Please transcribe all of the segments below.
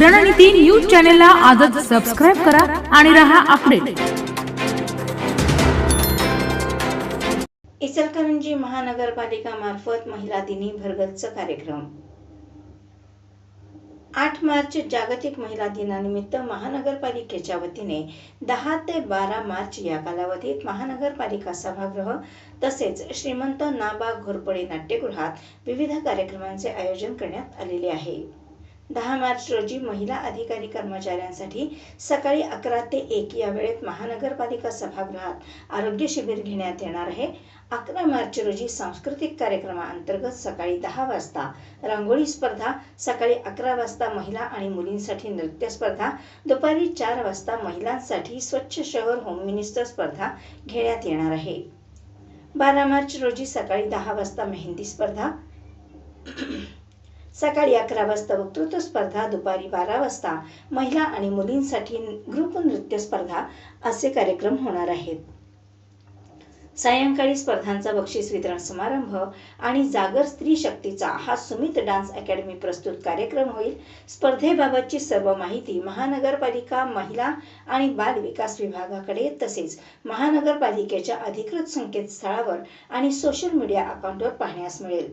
रणनीती न्यूज चॅनलला आजच सबस्क्राईब करा आणि रहा अपडेट इचलकरंजी महानगरपालिका मार्फत महिला दिनी भरगच्च कार्यक्रम. आठ मार्च जागतिक महिला दिनानिमित्त महानगरपालिकेच्या वतीने दहा ते बारा मार्च या कालावधीत महानगरपालिका सभागृह तसेच श्रीमंत नाबा घोरपडे नाट्यगृहात विविध कार्यक्रमांचे आयोजन करण्यात आलेले आहे. दहा मार्च रोजी महिला अधिकारी कर्मचाऱ्यांसाठी सकाळी अकरा ते एक या वेळेत महानगरपालिका सभागृहात आरोग्य शिबिर घेण्यात येणार आहे. अकरा मार्च रोजी सांस्कृतिक कार्यक्रमाअंतर्गत सकाळी दहा वाजता रांगोळी स्पर्धा सकाळी अकरा वाजता महिला आणि मुलींसाठी नृत्य स्पर्धा दुपारी चार वाजता महिलांसाठी स्वच्छ शहर होम मिनिस्टर स्पर्धा घेण्यात येणार आहे. बारा मार्च रोजी सकाळी दहा वाजता मेहंदी स्पर्धा. सकाळी अकरा वाजता वक्तृत्व स्पर्धा दुपारी बारा वाजता महिला आणि मुलींसाठी ग्रुप नृत्य स्पर्धा असे कार्यक्रम होणार आहेत. सायंकाळी स्पर्धांचा बक्षीस वितरण समारंभ आणि जागर स्त्री शक्तीचा हा सुमित डान्स अकॅडमी प्रस्तुत कार्यक्रम होईल. स्पर्धेबाबतची सर्व माहिती महानगरपालिका महिला आणि बाल विकास विभागाकडे तसेच महानगरपालिकेच्या अधिकृत संकेतस्थळावर आणि सोशल मीडिया अकाउंटवर पाहण्यास मिळेल.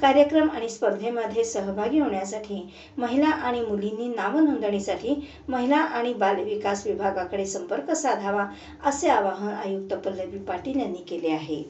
कार्यक्रम आणि स्पर्धेमध्ये सहभागी होण्यासाठी महिला आणि मुलींनी नावनोंदणीसाठी महिला आणि बालविकास विभागाकडे संपर्क साधावा असे आवाहन आयुक्त पल्लवी पाटील यांनी केले आहे.